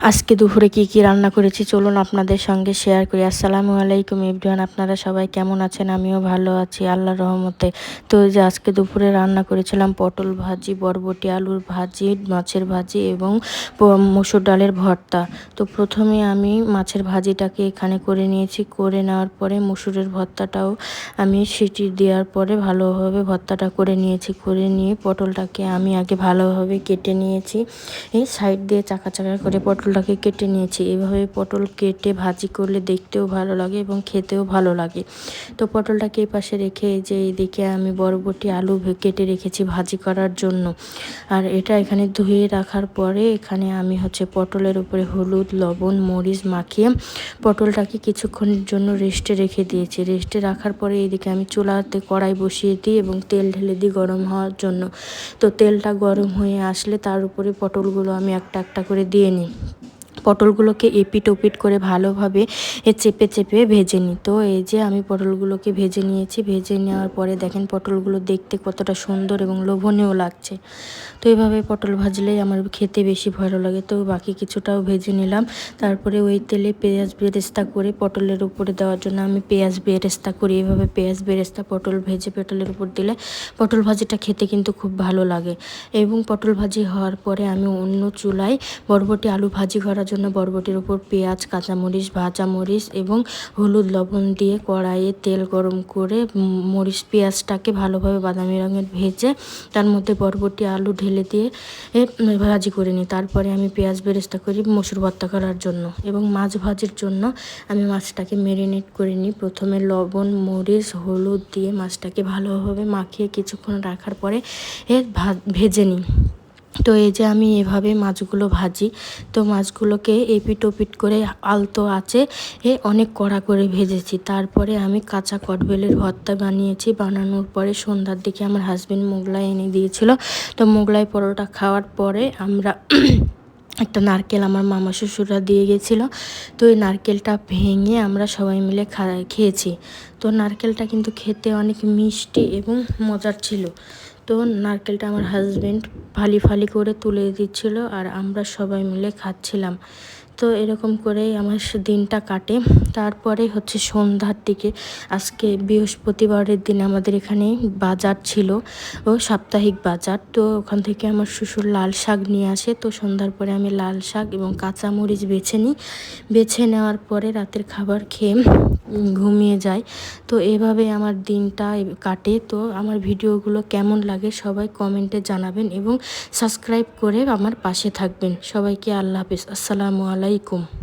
আজকে দুপুরে কি কি রান্না করেছি চলুন আপনাদের সঙ্গে শেয়ার করি। আসসালামু আলাইকুম ইবরান আপনারা সবাই কেমন আছেন? আমিও ভালো আছি, আল্লাহর রহমতে। তো যে আজকে দুপুরে রান্না করেছিলাম পটল ভাজি, বরবটি, আলুর ভাজি, মাছের ভাজি এবং মসুর ডালের ভর্তা। তো প্রথমে আমি মাছের ভাজিটাকে এখানে করে নিয়েছি। করে নেওয়ার পরে মসুরের ভর্তাটাও আমি সিটি দেওয়ার পরে ভালোভাবে ভর্তাটা করে নিয়েছি। করে নিয়ে পটলটাকে আমি আগে ভালোভাবে কেটে নিয়েছি। এই সাইড দিয়ে চাকা চাকা করে পটলটাকে কেটে নিয়েছি। এভাবে পটল কেটে ভাজি করলে দেখতেও ভালো লাগে এবং খেতেও ভালো লাগে। তো পটলটাকে এই পাশে রেখে যে এইদিকে আমি বরবটি আলু কেটে রেখেছি ভাজি করার জন্য। আর এটা এখানে ধুয়ে রাখার পরে এখানে আমি হচ্ছে পটলের উপরে হলুদ, লবণ, মরিচ মাখিয়ে পটলটাকে কিছুক্ষণের জন্য রেস্টে রেখে দিয়েছি। রেস্টে রাখার পরে এইদিকে আমি চুলাতে কড়াই বসিয়ে দিই এবং তেল ঢেলে দিই গরম হওয়ার জন্য। তো তেলটা গরম হয়ে আসলে তার উপরে পটলগুলো আমি একটা একটা করে দিয়ে নিই। পটলগুলোকে এপিট ওপিট করে ভালোভাবে চেপে চেপে ভেজে নিই। তো এই যে আমি পটলগুলোকে ভেজে নিয়েছি, ভেজে নেওয়ার পরে দেখেন পটলগুলো দেখতে কতটা সুন্দর এবং লোভনীয় লাগছে। তো এইভাবে পটল ভাজলেই আমার খেতে বেশি ভালো লাগে। তো বাকি কিছুটাও ভেজে নিলাম। তারপরে ওই তেলে পেঁয়াজ বেরেস্তা করে পটলের উপরে দেওয়ার জন্য আমি পেঁয়াজ বেরেস্তা করি। এইভাবে পেঁয়াজ বেরেস্তা, পটল ভেজে পটলের উপর দিলে পটল ভাজিটা খেতে কিন্তু খুব ভালো লাগে। এবং পটল ভাজি হওয়ার পরে আমি অন্য চুলায় বরবটি আলু ভাজি করার জন্য বরবটির উপর পেঁয়াজ, কাঁচামরিচ ভাজা মরিচ এবং হলুদ লবণ দিয়ে কড়াইয়ে তেল গরম করে মরিচ, পেঁয়াজটাকে ভালোভাবে বাদামি রঙের ভেজে তার মধ্যে বরবটি, আলু ঢেলে দিয়ে ভাজি করে নিই। তারপরে আমি পেঁয়াজ বেরেস্তা করি মসুর ভর্তা করার জন্য এবং মাছ ভাজির জন্য আমি মাছটাকে মেরিনেট করে নিই। প্রথমে লবণ, মরিচ, হলুদ দিয়ে মাছটাকে ভালোভাবে মাখিয়ে কিছুক্ষণ রাখার পরে ভেজে নিই। তো এই যে আমি এভাবে মাছগুলো ভাজি, তো মাছগুলোকে এপিট ওপিট করে আলতো আছে এ অনেক কড়া করে ভেজেছি। তারপরে আমি কাঁচা কটবেলের ভর্তা বানিয়েছি, বানানোর পরে সন্ধ্যার দিকে আমার হাজব্যান্ড মোগলাই এনে দিয়েছিল। তো মোগলাই পরোটা খাওয়ার পরে আমরা একটা নারকেল আমার মামা শ্বশুররা দিয়ে গেছিল, তো এই নারকেলটা ভেঙে আমরা সবাই মিলে খেয়েছি। তো নারকেলটা কিন্তু খেতে অনেক মিষ্টি এবং মজার ছিল। তো নারকেলটা আমার হাজব্যান্ড ফালি ফালি করে তুলে দিচ্ছিল আর আমরা সবাই মিলে খাচ্ছিলাম। তো এরকম করেই আমার দিনটা কাটে। তারপরে হচ্ছে সন্ধ্যার দিকে, আজকে বৃহস্পতিবারের দিন আমাদের এখানে বাজার ছিল, ও সাপ্তাহিক বাজার। তো ওখান থেকে আমার শ্বশুর লাল শাক নিয়ে আসে, তো সন্ধ্যার পরে আমি লাল শাক এবং কাঁচামরিচ বেছে নিই। বেছে নেওয়ার পরে রাতের খাবার খেয়ে ঘুমিয়ে যাই। তো এভাবে আমার দিনটা কাটে। তো আমার ভিডিওগুলো কেমন লাগে সবাই কমেন্টে জানাবেন এবং সাবস্ক্রাইব করে আমার পাশে থাকবেন। সবাইকে আল্লাহ হাফিজ। আসসালামু আলাইকুম। alaikum.